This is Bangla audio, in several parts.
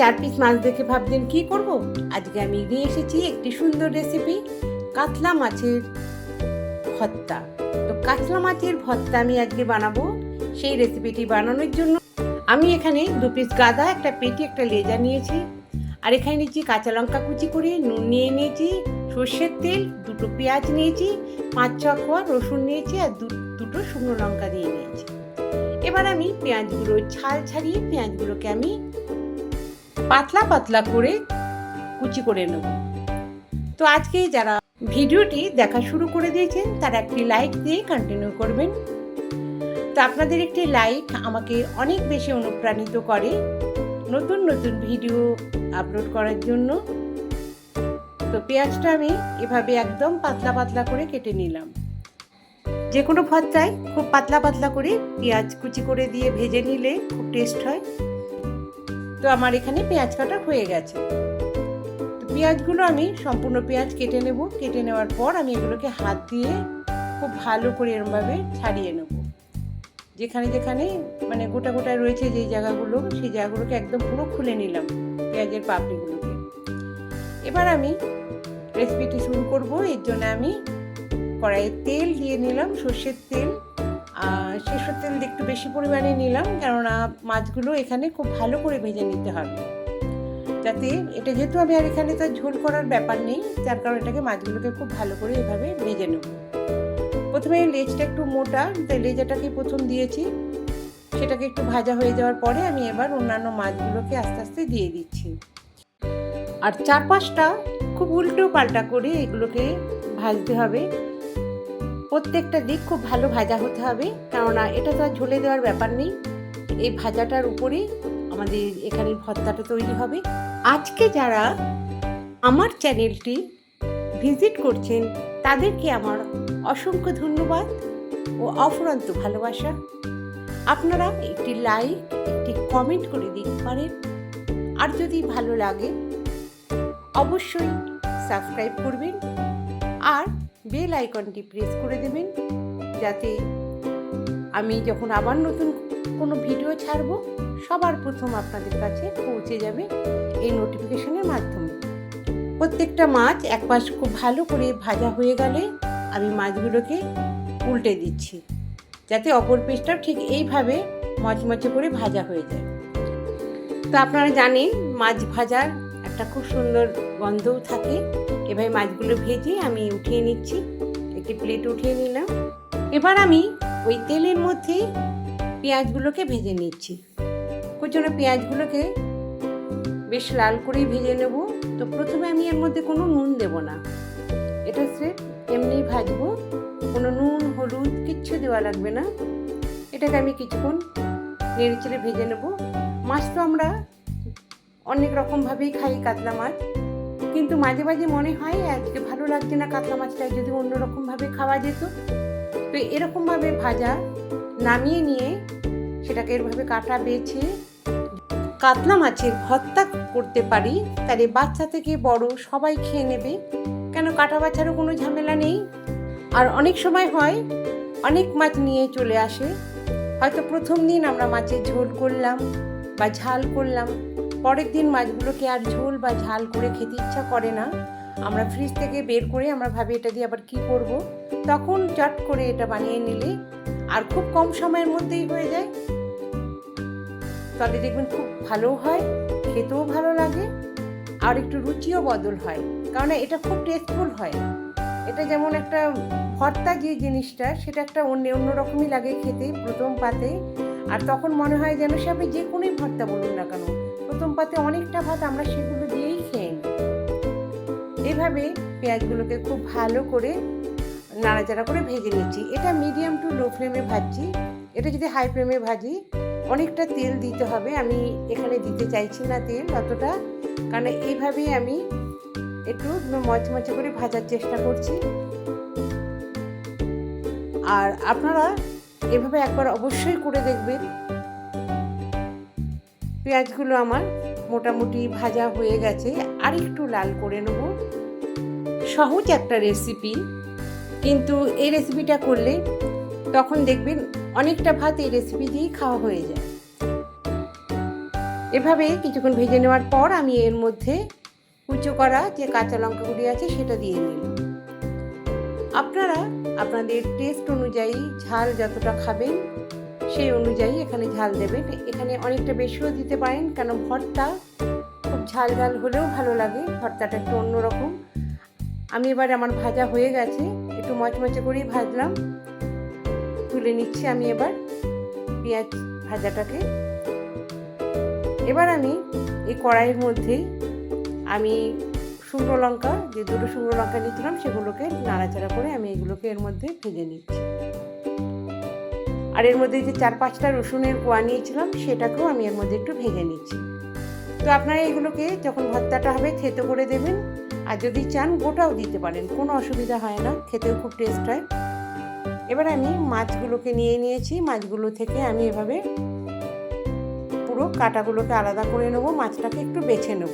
চার পিস মাছ দেখে ভাবছেন কি করব? আজকে আমি নিয়ে এসেছি একটি সুন্দর রেসিপি কাতলা মাছের ভর্তা। তো কাতলা মাছের ভর্তা আমি আজকে বানাবো সেই রেসিপিটি বানানোর জন্য। আমি এখানে দু পিস গাদা, একটা পেটি, একটা লেজা নিয়েছি। আর এখানে নিয়েছি কাঁচা লঙ্কা কুচি করে, নুন নিয়ে নিয়েছি, সর্ষের তেল, দুটো পেঁয়াজ নিয়েছি, পাঁচ ছ কোয়া রসুন নিয়েছি আর দুটো শুকনো লঙ্কা দিয়ে নিয়েছি। এবার আমি পেঁয়াজগুলো, ছাল ছাড়িয়ে পেঁয়াজগুলোকে আমি পাতলা পাতলা করে কুচি করে নেব। তো আজকে যারা ভিডিওটি দেখা শুরু করে দিয়েছেন, তারা একটি লাইক দিয়ে কন্টিনিউ করবেন। তো আপনাদের একটি লাইক আমাকে অনেক বেশি অনুপ্রাণিত করে নতুন নতুন ভিডিও আপলোড করার জন্য। তো পেঁয়াজটা আমি এভাবে একদম পাতলা পাতলা করে কেটে নিলাম। যে কোনো ভর্তায় খুব পাতলা পাতলা করে পেঁয়াজ কুচি করে দিয়ে ভেজে নিলে খুব টেস্ট হয়। তো আমার এখানে পেঁয়াজ কাটা হয়ে গেছে। তো পেঁয়াজগুলো আমি সম্পূর্ণ পেঁয়াজ কেটে নেব। কেটে নেওয়ার পর আমি এগুলোকে হাত দিয়ে খুব ভালো করে এরমভাবে ছাড়িয়ে নেব। যেখানে যেখানে মানে গোটা গোটা রয়েছে যেই জায়গাগুলো, সেই জায়গাগুলোকে একদম পুরো খুলে নিলাম পেঁয়াজের পাপড়িগুলোকে। এবার আমি রেসিপিটি শুরু করব। এর জন্য আমি কড়াইয়ে তেল দিয়ে নিলাম। সর্ষের তেল সর্ষের তেল একটু বেশি পরিমাণে নিলাম, কেননা মাছগুলো এখানে খুব ভালো করে ভেজে নিতে হবে। যাতে এটা যেহেতু আমি আর এখানে তো ঝোল করার ব্যাপার নেই, যার কারণে এটাকে মাছগুলোকে খুব ভালো করে এভাবে ভেজে নেব। প্রথমে লেজটা একটু মোটা তাই লেজাটাকে প্রথম দিয়েছি। সেটাকে একটু ভাজা হয়ে যাওয়ার পরে আমি এবার অন্যান্য মাছগুলোকে আস্তে আস্তে দিয়ে দিচ্ছি। আর চার পাঁচটা খুব উল্টো পাল্টা করে এগুলোকে ভাজতে হবে। প্রত্যেকটা দিক খুব ভালো ভাজা হতে হবে। কেননা এটা তো আর ঝোলে দেওয়ার ব্যাপার নেই। এই ভাজাটার উপরে আমাদের এখানে ভর্তাটা তৈরি হবে। আজকে যারা আমার চ্যানেলটি ভিজিট করছেন, তাদেরকে আমার অসংখ্য ধন্যবাদ ও অফুরন্ত ভালোবাসা। আপনারা একটি লাইক, একটি কমেন্ট করে দিতে পারেন। আর যদি ভালো লাগে, অবশ্যই সাবস্ক্রাইব করবেন। আর বেল আইকনটি প্রেস করে দেবেন, যাতে আমি যখন আবার নতুন কোনো ভিডিও ছাড়ব, সবার প্রথম আপনাদের কাছে পৌঁছে যাবে এই নোটিফিকেশনের মাধ্যমে। প্রত্যেকটা মাছ এক পাশ খুব ভালো করে ভাজা হয়ে গেলে আমি মাছগুলোকে উল্টে দিচ্ছি, যাতে অপর পেস্টটাও ঠিক এইভাবে মচমচে করে ভাজা হয়ে যায়। তো আপনারা জানেন, মাছ ভাজার একটা খুব সুন্দর গন্ধও থাকে। এভাবে মাছগুলো ভেজে আমি উঠিয়ে নিচ্ছি। একটি প্লেট উঠিয়ে নিলাম। এবার আমি ওই তেলের মধ্যে পেঁয়াজগুলোকে ভেজে নিচ্ছি। কুচনো পেঁয়াজগুলোকে বেশ লাল করেই ভেজে নেব। তো প্রথমে আমি এর মধ্যে কোনো নুন দেব না। এটা সে এমনি ভাজবো। কোনো নুন, হলুদ, কিচ্ছু দেওয়া লাগবে না। এটাকে আমি কিছুক্ষণ নেড়ে চেড়ে ভেজে নেব। মাছ তো আমরা অনেক রকমভাবেই খাই কাতলা মাছ। কিন্তু মাঝে মাঝে মনে হয়, আজকে ভালো লাগছে না কাতলা মাছটা, যদি অন্যরকমভাবে খাওয়া যেত। তো এরকমভাবে ভাজা নামিয়ে নিয়ে সেটাকে এরভাবে কাটা বেছে কাতলা মাছের ভর্তা করতে পারি, তাহলে বাচ্চা থেকে বড় সবাই খেয়ে নেবে। কেন কাটা বাছারও কোনো ঝামেলা নেই। আর অনেক সময় হয়, অনেক মাছ নিয়ে চলে আসে। হয়তো প্রথম দিন আমরা মাছের ঝোল করলাম বা ঝাল করলাম। পরের দিন মাছগুলোকে আর ঝোল বা ঝাল করে খেতে ইচ্ছা করে না। আমরা ফ্রিজ থেকে বের করে আমরা ভাবি এটা দিয়ে আবার কি করব। তখন চট করে এটা বানিয়ে নিলে আর খুব কম সময়ের মধ্যেই হয়ে যায়। তাহলে দেখবেন খুব ভালো হয়, খেতেও ভালো লাগে, আর একটু রুচিও বদল হয়। কারণ এটা খুব টেস্টফুল হয়। এটা যেমন একটা ভর্তা যে জিনিসটা, সেটা একটা অন্য অন্যরকমই লাগে খেতে প্রথম পাতে। আর তখন মনে হয় যেন সে আপনি যে কোনোই ভর্তা বলুন না কেন পাতে অনেকটা ভাত আমরা সেগুলো দিয়েই খেয়ে নিই। এভাবে পেঁয়াজগুলোকে খুব ভালো করে নাড়াচাড়া করে ভেজে নিচ্ছি। এটা মিডিয়াম টু লো ফ্লেমে ভাজছি। এটা যদি হাই ফ্লেমে ভাজি, অনেকটা তেল দিতে হবে। আমি এখানে দিতে চাইছি না তেল অতটা, কারণ এইভাবেই আমি একটু মচমচে করে ভাজার চেষ্টা করছি। আর আপনারা এভাবে একবার অবশ্যই করে দেখবেন। পেঁয়াজগুলো আমার মোটামুটি ভাজা হয়ে গেছে আর একটু লাল করে নেব। সহজ একটা রেসিপি কিন্তু এই রেসিপিটা করলে তখন দেখবেন অনেকটা ভাত এই রেসিপি দিয়েই খাওয়া হয়ে যায়। এভাবে কিছুক্ষণ ভেজে নেওয়ার পর আমি এর মধ্যে কুচো করা যে কাঁচা লঙ্কাগুলি আছে সেটা দিয়ে নিলাম আপনারা আপনাদের টেস্ট অনুযায়ী ঝাল যতটা খাবেন সেই অনুযায়ী এখানে ঝাল দেবেন। এখানে অনেকটা বেশিও দিতে পারেন, কেন ভর্তা খুব ঝাল ঝাল হলেও ভালো লাগে, ভর্তাটা একটু অন্যরকম। আমি এবার আমার ভাজা হয়ে গেছে, একটু মচমচে করেই ভাজলাম। তুলে নিচ্ছি আমি এবার পেঁয়াজ ভাজাটাকে। এবার আমি এই কড়াইয়ের মধ্যে আমি শুকনো লঙ্কা, যে দুটো শুকনো লঙ্কা নিয়েছিলাম সেগুলোকে নাড়াচাড়া করে আমি এগুলোকে এর মধ্যে ভেজে নিচ্ছি। আর এর মধ্যে যে চার পাঁচটা রসুনের কোয়া নিয়েছিলাম, সেটাকেও আমি এর মধ্যে একটু ভেঙে নিচ্ছি। তো আপনারা এগুলোকে যখন ভর্তাটা হবে, থেতো করে দেবেন। আর যদি চান, গোটাও দিতে পারেন, কোনো অসুবিধা হয় না, খেতেও খুব টেস্ট হয়। এবার আমি মাছগুলোকে নিয়ে নিয়েছি। মাছগুলো থেকে আমি এভাবে পুরো কাটাগুলোকে আলাদা করে নেব, মাছটাকে একটু বেছে নেব।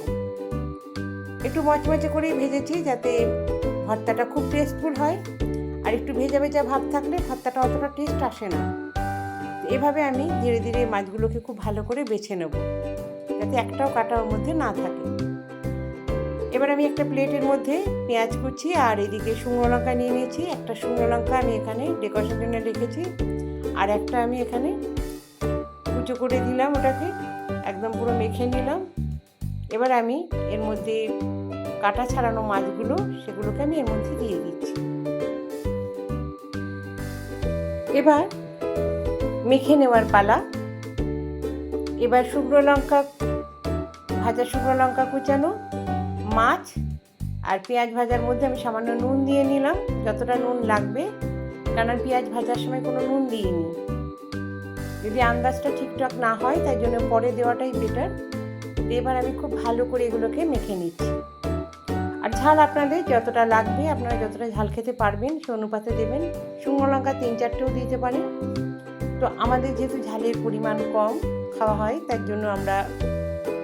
একটু মচমচে করেই ভেজেছি যাতে ভর্তাটা খুব টেস্টফুল হয়। আর একটু ভেজা ভেজা ভাব থাকলে ভর্তাটা অতটা টেস্ট আসে না। এভাবে আমি ধীরে ধীরে মাছগুলোকে খুব ভালো করে বেছে নেব, যাতে একটাও কাটার মধ্যে না থাকে। এবার আমি একটা প্লেটের মধ্যে পেঁয়াজ কুচি আর এদিকে শুকনো লঙ্কা নিয়ে নিয়েছি। একটা শুকনো লঙ্কা আমি এখানে ডেকোরেশন জন্য রেখেছি। আর একটা আমি এখানে কুচো করে দিলাম ওটাকে, একদম পুরো মেখে নিলাম। এবার আমি এর মধ্যে কাটা ছাড়ানো মাছগুলো, সেগুলোকে আমি এর মধ্যে দিয়ে দিচ্ছি। এবার মেখে নেওয়ার পালা। এবার শুকনো লঙ্কা, ভাজা শুকনো লঙ্কা কুচানো, মাছ আর পেঁয়াজ ভাজার মধ্যে আমি সামান্য নুন দিয়ে নিলাম, যতটা নুন লাগবে, কারণ পেঁয়াজ ভাজার সময় কোনো নুন দিইনি। যদি আন্দাজটা ঠিকঠাক না হয়, তাই জন্য পরে দেওয়াটাই বেটার এবার আমি খুব ভালো করে এগুলোকে মেখে নিচ্ছি। আর ঝাল আপনাদের যতটা লাগবে, আপনারা যতটা ঝাল খেতে পারবেন, সে অনুপাতে দেবেন। শুকনো লঙ্কা তিন চারটেও দিতে পারেন। তো আমাদের যেহেতু ঝালের পরিমাণ কম খাওয়া হয়, তার জন্য আমরা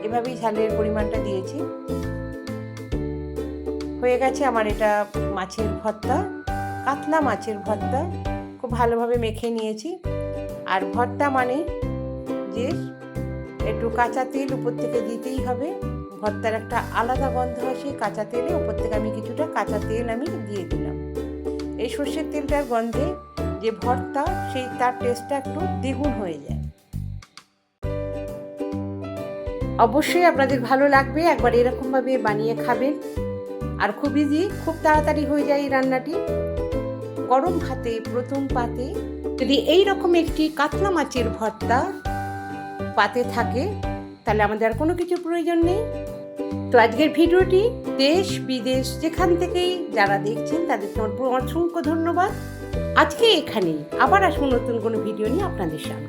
এভাবেই ঝালের পরিমাণটা দিয়েছি। হয়ে গেছে আমার এটা মাছের ভর্তা, কাতলা মাছের ভর্তা। খুব ভালোভাবে মেখে নিয়েছি। আর ভর্তা মানে যে একটু কাঁচা তেল উপর থেকে দিতেই হবে। ভর্তার একটা আলাদা গন্ধ হয় সেই কাঁচা তেলে, উপর থেকে আমি কিছুটা কাঁচা তেল আমি দিয়ে দিলাম। এই সর্ষের তেলটার গন্ধে যে ভর্তা, সেই তার টেস্টটা একটু দ্বিগুণ হয়ে যায়। অবশ্যই আপনাদের ভালো লাগবে, একবার এরকমভাবে বানিয়ে খাবেন। আর খুব ইজি খুব তাড়াতাড়ি হয়ে যায় এই রান্নাটি। গরম ভাতে, প্রথম পাতে যদি এই রকম একটি কাতলা মাছের ভর্তা পাতে থাকে, তাহলে আমাদের আর কোনো কিছু প্রয়োজন নেই। তো আজকের ভিডিওটি দেশ, বিদেশ, যেখান থেকেই যারা দেখছেন তাদের অসংখ্য ধন্যবাদ। আজকে এখানেই। আবার আসব নতুন কোনো ভিডিও নিয়ে আপনাদের সামনে।